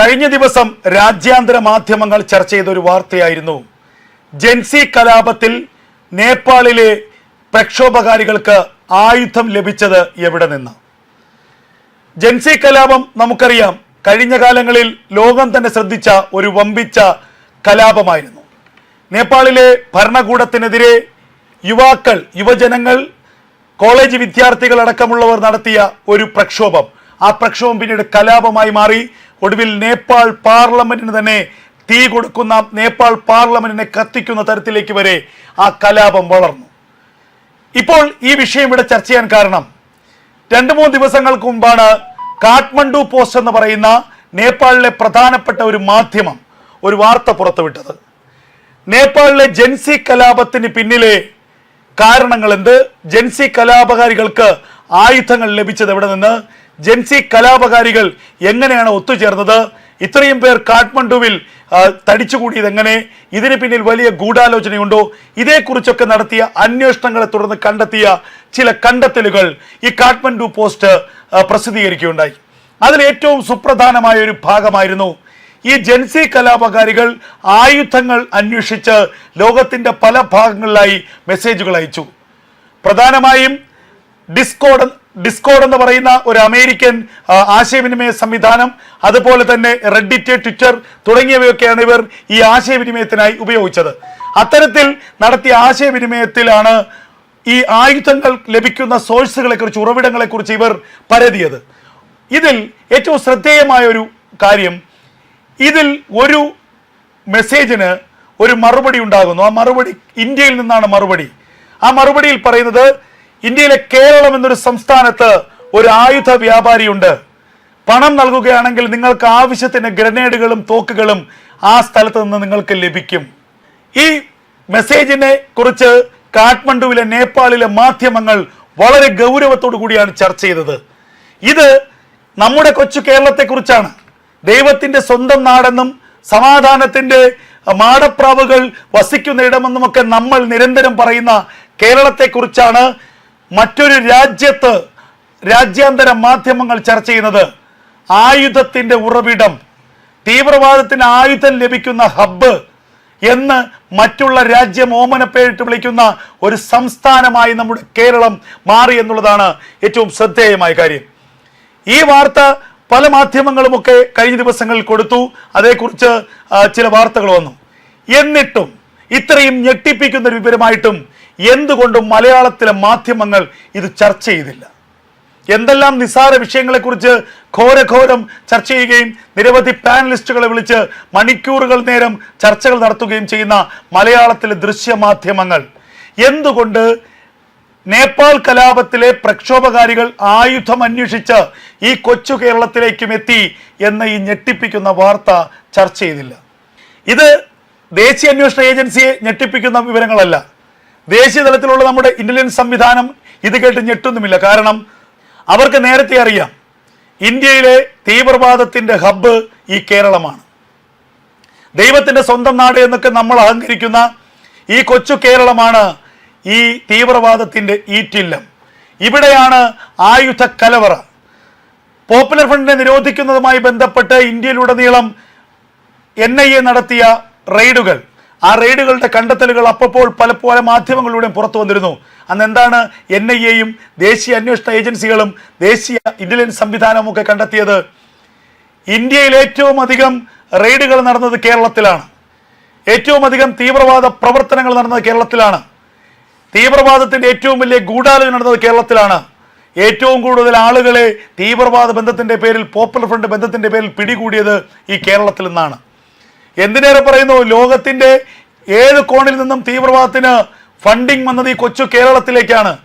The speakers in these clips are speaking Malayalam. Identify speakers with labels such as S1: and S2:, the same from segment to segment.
S1: കഴിഞ്ഞ ദിവസം രാജ്യാന്തര മാധ്യമങ്ങൾ ചർച്ച ചെയ്ത ഒരു വാർത്തയായിരുന്നു. ജെൻസി കലാപത്തിൽ നേപ്പാളിലെ പ്രക്ഷോഭകാരികൾക്ക് ആയുധം ലഭിച്ചത് എവിടെ നിന്ന്? ജെൻസി കലാപം നമുക്കറിയാം. കഴിഞ്ഞ കാലങ്ങളിൽ ലോകം തന്നെ ശ്രദ്ധിച്ച ഒരു വമ്പിച്ച കലാപമായിരുന്നു. നേപ്പാളിലെ ഭരണകൂടത്തിനെതിരെ യുവാക്കൾ യുവജനങ്ങൾ കോളേജ് വിദ്യാർത്ഥികൾ അടക്കമുള്ളവർ നടത്തിയ ഒരു പ്രക്ഷോഭം. ആ പ്രക്ഷോഭം പിന്നീട് കലാപമായി മാറി. ഒടുവിൽ നേപ്പാൾ പാർലമെന്റിന് തന്നെ തീ കൊടുക്കുന്ന നേപ്പാൾ പാർലമെന്റിനെ കത്തിക്കുന്ന തരത്തിലേക്ക് വരെ ആ കലാപം വളർന്നു. ഇപ്പോൾ ഈ വിഷയം ഇവിടെ ചർച്ച ചെയ്യാൻ കാരണം രണ്ട് മൂന്ന് ദിവസങ്ങൾക്ക് മുമ്പാണ് കാഠ്മണ്ഡു പോസ്റ്റ് എന്ന് പറയുന്ന നേപ്പാളിലെ പ്രധാനപ്പെട്ട ഒരു മാധ്യമം ഒരു വാർത്ത പുറത്തുവിട്ടത്. നേപ്പാളിലെ ജൻസി കലാപത്തിന് പിന്നിലെ കാരണങ്ങൾ എന്ത്? ജൻസി കലാപകാരികൾക്ക് ആയുധങ്ങൾ ലഭിച്ചത് എവിടെ നിന്ന്? ജൻസി കലാപകാരികൾ എങ്ങനെയാണ് ഒത്തുചേർന്നത്? ഇത്രയും പേർ കാഠ്മണ്ഡുവിൽ തടിച്ചുകൂടിയത് എങ്ങനെ ഇതിന് പിന്നിൽ വലിയ ഗൂഢാലോചനയുണ്ടോ? ഇതേക്കുറിച്ചൊക്കെ നടത്തിയ അന്വേഷണങ്ങളെ തുടർന്ന് കണ്ടെത്തിയ ചില കണ്ടെത്തലുകൾ ഈ കാഠ്മണ്ഡു പോസ്റ്റ് പ്രസിദ്ധീകരിക്കുകയുണ്ടായി. അതിൽ ഏറ്റവും സുപ്രധാനമായ ഒരു ഭാഗമായിരുന്നു ഈ ജൻസി കലാപകാരികൾ ആയുധങ്ങൾ അന്വേഷിച്ച് ലോകത്തിന്റെ പല ഭാഗങ്ങളിലായി മെസ്സേജുകൾ അയച്ചു. പ്രധാനമായും ഡിസ്കോഡ് ഡിസ്കോഡ് എന്ന് പറയുന്ന ഒരു അമേരിക്കൻ ആശയവിനിമയ സംവിധാനം അതുപോലെ തന്നെ റെഡിറ്റ് ട്വിറ്റർ തുടങ്ങിയവയൊക്കെയാണ് ഇവർ ഈ ആശയവിനിമയത്തിനായി ഉപയോഗിച്ചത്. അത്തരത്തിൽ നടത്തിയ ആശയവിനിമയത്തിലാണ് ഈ ആയുധങ്ങൾ ലഭിക്കുന്ന സോഴ്സുകളെ കുറിച്ച് ഉറവിടങ്ങളെ കുറിച്ച് ഇവർ പരതിയത്. ഇതിൽ ഏറ്റവും ശ്രദ്ധേയമായ ഒരു കാര്യം ഇതിൽ ഒരു മെസ്സേജിന് ഒരു മറുപടി ഉണ്ടാകുന്നു. ആ മറുപടി ഇന്ത്യയിൽ നിന്നാണ് മറുപടി. ആ മറുപടിയിൽ പറയുന്നത് ഇന്ത്യയിലെ കേരളം എന്നൊരു സംസ്ഥാനത്ത് ഒരു ആയുധ വ്യാപാരിയുണ്ട്. പണം നൽകുകയാണെങ്കിൽ നിങ്ങൾക്ക് ആവശ്യത്തിന് ഗ്രനേഡുകളും തോക്കുകളും ആ സ്ഥലത്ത് നിന്ന് നിങ്ങൾക്ക് ലഭിക്കും. ഈ മെസ്സേജിനെ കുറിച്ച് കാഠ്മണ്ഡുവിലെ നേപ്പാളിലെ മാധ്യമങ്ങൾ വളരെ ഗൗരവത്തോടു കൂടിയാണ് ചർച്ച ചെയ്തത്. ഇത് നമ്മുടെ കൊച്ചു കേരളത്തെക്കുറിച്ചാണ്. ദൈവത്തിന്റെ സ്വന്തം നാടെന്നും സമാധാനത്തിന്റെ മാടപ്രാവുകൾ വസിക്കുന്ന ഇടമെന്നുമൊക്കെ നമ്മൾ നിരന്തരം പറയുന്ന കേരളത്തെക്കുറിച്ചാണ് മറ്റൊരു രാജ്യത്ത് രാജ്യാന്തര മാധ്യമങ്ങൾ ചർച്ച ചെയ്യുന്നത് ആയുധത്തിന്റെ ഉറവിടം തീവ്രവാദത്തിന് ആയുധം ലഭിക്കുന്ന ഹബ്ബ് എന്ന് മറ്റുള്ള രാജ്യം ഓമനപ്പേരിട്ട് വിളിക്കുന്ന ഒരു സംസ്ഥാനമായി നമ്മുടെ കേരളം മാറി എന്നുള്ളതാണ് ഏറ്റവും ശ്രദ്ധേയമായ കാര്യം. ഈ വാർത്ത പല മാധ്യമങ്ങളുമൊക്കെ കഴിഞ്ഞ ദിവസങ്ങളിൽ കൊടുത്തു. അതേക്കുറിച്ച് ചില വാർത്തകൾ വന്നു. എന്നിട്ടും ഇത്രയും ഞെട്ടിപ്പിക്കുന്ന വിവരമായിട്ടും എന്തുകൊണ്ടും മലയാളത്തിലെ മാധ്യമങ്ങൾ ഇത് ചർച്ച ചെയ്തില്ല. എന്തെല്ലാം നിസ്സാര വിഷയങ്ങളെക്കുറിച്ച് ഘോരഘോരം ചർച്ച ചെയ്യുകയും നിരവധി പാനലിസ്റ്റുകളെ വിളിച്ച് മണിക്കൂറുകൾ നേരം ചർച്ചകൾ നടത്തുകയും ചെയ്യുന്ന മലയാളത്തിലെ ദൃശ്യമാധ്യമങ്ങൾ എന്തുകൊണ്ട് നേപ്പാൾ കലാപത്തിലെ പ്രക്ഷോഭകാരികൾ ആയുധം അന്വേഷിച്ച് ഈ കൊച്ചു കേരളത്തിലേക്കും എത്തി എന്ന ഈ ഞെട്ടിപ്പിക്കുന്ന വാർത്ത ചർച്ച ചെയ്തില്ല. ഇത് ദേശീയ അന്വേഷണ ഏജൻസിയെ ഞെട്ടിപ്പിക്കുന്ന വിവരങ്ങളല്ല. ദേശീയ തലത്തിലുള്ള നമ്മുടെ ഇന്റലിജൻസ് സംവിധാനം ഇത് കേട്ട് ഞെട്ടൊന്നുമില്ല. കാരണം അവർക്ക് നേരത്തെ അറിയാം ഇന്ത്യയിലെ തീവ്രവാദത്തിന്റെ ഹബ്ബ് ഈ കേരളമാണ്. ദൈവത്തിന്റെ സ്വന്തം നാട് എന്നൊക്കെ നമ്മൾ അഹങ്കരിക്കുന്ന ഈ കൊച്ചു കേരളമാണ് ഈ തീവ്രവാദത്തിന്റെ ഈറ്റില്ലം. ഇവിടെയാണ് ആയുധ കലവറ. പോപ്പുലർ ഫ്രണ്ടിനെ നിരോധിക്കുന്നതുമായി ബന്ധപ്പെട്ട് ഇന്ത്യയിലുടനീളം എൻ ഐ എ നടത്തിയ റെയ്ഡുകൾ. ആ റെയ്ഡുകളുടെ കണ്ടെത്തലുകൾ അപ്പോൾ പലപ്പോഴും മാധ്യമങ്ങളിലൂടെയും പുറത്തു വന്നിരുന്നു. അന്ന് എന്താണ് എൻ ഐ എയും ദേശീയ അന്വേഷണ ഏജൻസികളും ദേശീയ ഇന്റലിജൻസ് സംവിധാനവും ഒക്കെ കണ്ടെത്തിയത്? ഇന്ത്യയിൽ ഏറ്റവും അധികം റെയ്ഡുകൾ നടന്നത് കേരളത്തിലാണ്. ഏറ്റവും അധികം തീവ്രവാദ പ്രവർത്തനങ്ങൾ നടന്നത് കേരളത്തിലാണ്. തീവ്രവാദത്തിന്റെ ഏറ്റവും വലിയ ഗൂഢാലോചന നടന്നത് കേരളത്തിലാണ്. ഏറ്റവും കൂടുതൽ ആളുകളെ തീവ്രവാദ ബന്ധത്തിന്റെ പേരിൽ പോപ്പുലർ ഫ്രണ്ട് ബന്ധത്തിന്റെ പേരിൽ പിടികൂടിയത് ഈ കേരളത്തിൽ നിന്നാണ്. എന്തിനേറെ പറയുന്നു? ലോകത്തിന്റെ ഏഴ് കോണിൽ നിന്നും തീവ്രവാദത്തിന് ഫണ്ടിങ് വന്നത് ഈ കൊച്ചു കേരളത്തിലേക്കാണ്.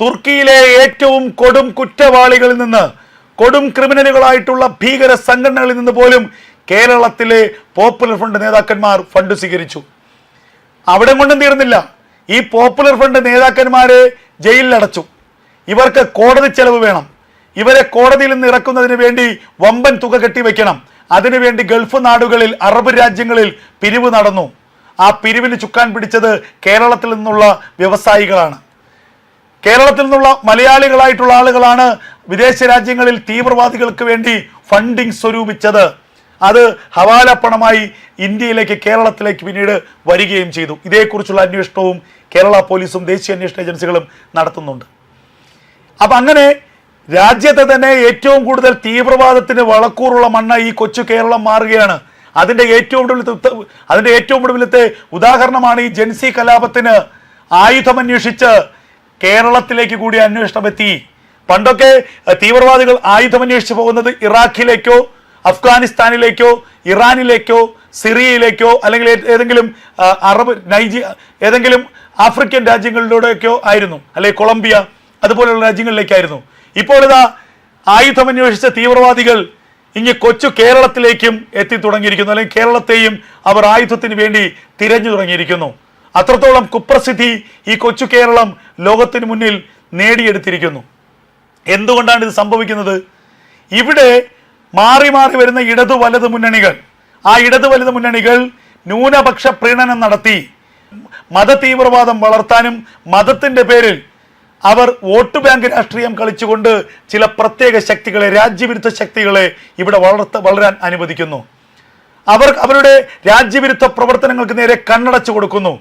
S1: തുർക്കിയിലെ ഏറ്റവും കൊടും കുറ്റവാളികളിൽ നിന്ന് കൊടും ക്രിമിനലുകളായിട്ടുള്ള ഭീകര സംഘടനകളിൽ നിന്ന് പോലും കേരളത്തിലെ പോപ്പുലർ ഫ്രണ്ട് നേതാക്കന്മാർ ഫണ്ട് സ്വീകരിച്ചു. അവിടെ കൊണ്ടും തീർന്നില്ല. ഈ പോപ്പുലർ ഫ്രണ്ട് നേതാക്കന്മാരെ ജയിലിലടച്ചു. ഇവർക്ക് കോടതി ചെലവ് വേണം. ഇവരെ കോടതിയിൽ നിന്ന് ഇറക്കുന്നതിന് വേണ്ടി വമ്പൻ തുക കെട്ടിവെക്കണം. അതിനുവേണ്ടി ഗൾഫ് നാടുകളിൽ അറബ് രാജ്യങ്ങളിൽ പിരിവ് നടന്നു. ആ പിരിവിന് ചുക്കാൻ പിടിച്ചത് കേരളത്തിൽ നിന്നുള്ള വ്യവസായികളാണ്. കേരളത്തിൽ നിന്നുള്ള മലയാളികളായിട്ടുള്ള ആളുകളാണ് വിദേശ രാജ്യങ്ങളിൽ തീവ്രവാദികൾക്ക് വേണ്ടി ഫണ്ടിങ് സ്വരൂപിച്ചത്. അത് ഹവാല പണമായി ഇന്ത്യയിലേക്ക് കേരളത്തിലേക്ക് പിന്നീട് വരികയും ചെയ്തു. ഇതേക്കുറിച്ചുള്ള അന്വേഷണവും കേരള പോലീസും ദേശീയ അന്വേഷണ ഏജൻസികളും നടത്തുന്നുണ്ട്. അപ്പം അങ്ങനെ രാജ്യത്തെ തന്നെ ഏറ്റവും കൂടുതൽ തീവ്രവാദത്തിന് വളക്കൂറുള്ള മണ്ണ ഈ കൊച്ചു കേരളം മാറുകയാണ്. അതിന്റെ ഏറ്റവും ഒടുവിലത്തെ അതിന്റെ ഏറ്റവും ഒടുവിലത്തെ ഉദാഹരണമാണ് ഈ ജൻസി കലാപത്തിന് ആയുധമന്വേഷിച്ച് കേരളത്തിലേക്ക് കൂടി അന്വേഷണം എത്തി പണ്ടൊക്കെ തീവ്രവാദികൾ ആയുധമന്വേഷിച്ച് പോകുന്നത് ഇറാഖിലേക്കോ അഫ്ഗാനിസ്ഥാനിലേക്കോ ഇറാനിലേക്കോ സിറിയയിലേക്കോ അല്ലെങ്കിൽ ഏതെങ്കിലും അറബ് നൈജി ഏതെങ്കിലും ആഫ്രിക്കൻ രാജ്യങ്ങളിലൂടെയൊക്കെയോ ആയിരുന്നു. അല്ലെങ്കിൽ കൊളംബിയ അതുപോലെയുള്ള രാജ്യങ്ങളിലേക്കായിരുന്നു. ഇപ്പോൾ ഇതാ ആയുധമന്വേഷിച്ച തീവ്രവാദികൾ ഇനി കൊച്ചു കേരളത്തിലേക്കും എത്തി തുടങ്ങിയിരിക്കുന്നു. അല്ലെങ്കിൽ കേരളത്തെയും അവർ ആയുധത്തിന് വേണ്ടി തിരഞ്ഞു തുടങ്ങിയിരിക്കുന്നു. അത്രത്തോളം കുപ്രസിദ്ധി ഈ കൊച്ചു കേരളം ലോകത്തിന് മുന്നിൽ നേടിയെടുത്തിരിക്കുന്നു. എന്തുകൊണ്ടാണ് ഇത് സംഭവിക്കുന്നത്? ഇവിടെ മാറി മാറി വരുന്ന ഇടതു വലത് മുന്നണികൾ ആ ഇടതു വലത് മുന്നണികൾ ന്യൂനപക്ഷ പ്രീണനം നടത്തി. മത തീവ്രവാദം വളർത്താനും മതത്തിന്റെ പേരിൽ അവർ വോട്ട് ബാങ്ക് രാഷ്ട്രീയം കളിച്ചുകൊണ്ട് ചില പ്രത്യേക ശക്തികളെ രാജ്യവിരുദ്ധ ശക്തികളെ ഇവിടെ വളർത്ത വളരാൻ അനുവദിക്കുന്നു. അവർ അവരുടെ രാജ്യവിരുദ്ധ പ്രവർത്തനങ്ങൾക്ക് നേരെ കണ്ണടച്ചു കൊടുക്കുന്നു.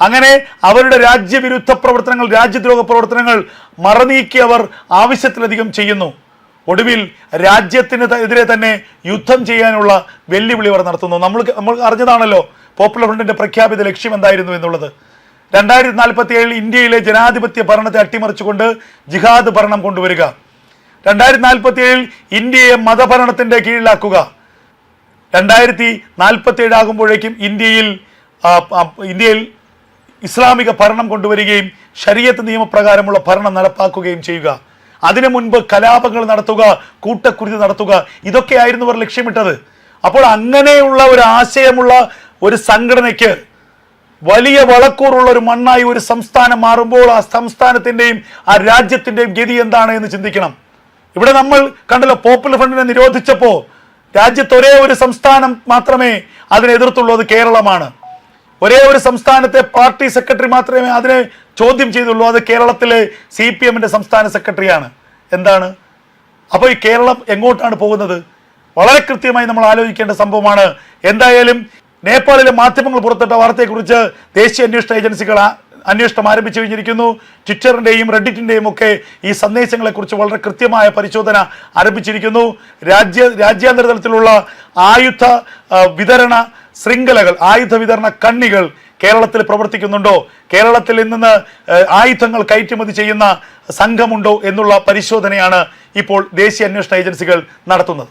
S1: അങ്ങനെ അവരുടെ രാജ്യവിരുദ്ധ പ്രവർത്തനങ്ങൾ രാജ്യദ്രോഹ പ്രവർത്തനങ്ങൾ മറനീക്കി അവർ ആവശ്യത്തിലധികം ചെയ്യുന്നു. ഒടുവിൽ രാജ്യത്തിന് എതിരെ തന്നെ യുദ്ധം ചെയ്യാനുള്ള വെല്ലുവിളി അവർ നടത്തുന്നു. നമ്മൾ നമ്മൾ അറിഞ്ഞതാണല്ലോ പോപ്പുലർ ഫ്രണ്ടിന്റെ പ്രഖ്യാപിത ലക്ഷ്യം എന്തായിരുന്നു എന്നുള്ളത്. രണ്ടായിരത്തി നാൽപ്പത്തി ഏഴിൽ ഇന്ത്യയിലെ ജനാധിപത്യ ഭരണത്തെ അട്ടിമറിച്ചുകൊണ്ട് ജിഹാദ് ഭരണം കൊണ്ടുവരിക. രണ്ടായിരത്തി നാൽപ്പത്തി ഏഴിൽ ഇന്ത്യയെ മതഭരണത്തിന്റെ കീഴിലാക്കുക. രണ്ടായിരത്തി നാൽപ്പത്തി ഏഴ് ആകുമ്പോഴേക്കും ഇന്ത്യയിൽ ഇന്ത്യയിൽ ഇസ്ലാമിക ഭരണം കൊണ്ടുവരികയും ശരീഅത്ത് നിയമപ്രകാരമുള്ള ഭരണം നടപ്പാക്കുകയും ചെയ്യുക. അതിനു മുൻപ് കലാപങ്ങൾ നടത്തുക കൂട്ടക്കുരുതി നടത്തുക ഇതൊക്കെയായിരുന്നു അവർ ലക്ഷ്യമിട്ടത്. അപ്പോൾ അങ്ങനെയുള്ള ഒരു ആശയമുള്ള ഒരു സംഘടനയ്ക്ക് വലിയ വളക്കൂറുള്ള ഒരു മണ്ണായി ഒരു സംസ്ഥാനം മാറുമ്പോൾ ആ സംസ്ഥാനത്തിന്റെയും ആ രാജ്യത്തിന്റെയും ഗതി എന്താണ് എന്ന് ചിന്തിക്കണം. ഇവിടെ നമ്മൾ കണ്ടല്ലോ പോപ്പുലർ ഫ്രണ്ടിനെ നിരോധിച്ചപ്പോ രാജ്യത്ത് ഒരേ ഒരു സംസ്ഥാനം മാത്രമേ അതിനെ എതിർത്തുള്ളൂ അത് കേരളമാണ്. ഒരേ ഒരു സംസ്ഥാനത്തെ പാർട്ടി സെക്രട്ടറി മാത്രമേ അതിനെ ചോദ്യം ചെയ്തുള്ളൂ അത് കേരളത്തിലെ സി പി എമ്മിന്റെ സംസ്ഥാന സെക്രട്ടറിയാണ്. എന്താണ്? അപ്പോൾ ഈ കേരളം എങ്ങോട്ടാണ് പോകുന്നത്? വളരെ കൃത്യമായി നമ്മൾ ആലോചിക്കേണ്ട സംഭവമാണ് എന്തായാലും നേപ്പാളിലെ മാധ്യമങ്ങൾ പുറത്തിട്ട വാർത്തയെക്കുറിച്ച് ദേശീയ അന്വേഷണ ഏജൻസികൾ അന്വേഷണം ആരംഭിച്ചു കഴിഞ്ഞിരിക്കുന്നു. ട്വിറ്ററിന്റെയും റെഡിറ്റിന്റെയും ഒക്കെ ഈ സന്ദേശങ്ങളെക്കുറിച്ച് വളരെ കൃത്യമായ പരിശോധന ആരംഭിച്ചിരിക്കുന്നു. രാജ്യ രാജ്യാന്തര തലത്തിലുള്ള ആയുധ വിതരണ ശൃംഖലകൾ ആയുധ വിതരണ കണ്ണികൾ കേരളത്തിൽ പ്രവർത്തിക്കുന്നുണ്ടോ? കേരളത്തിൽ നിന്ന് ആയുധങ്ങൾ കയറ്റുമതി ചെയ്യുന്ന സംഘമുണ്ടോ എന്നുള്ള പരിശോധനയാണ് ഇപ്പോൾ ദേശീയ അന്വേഷണ ഏജൻസികൾ നടത്തുന്നത്.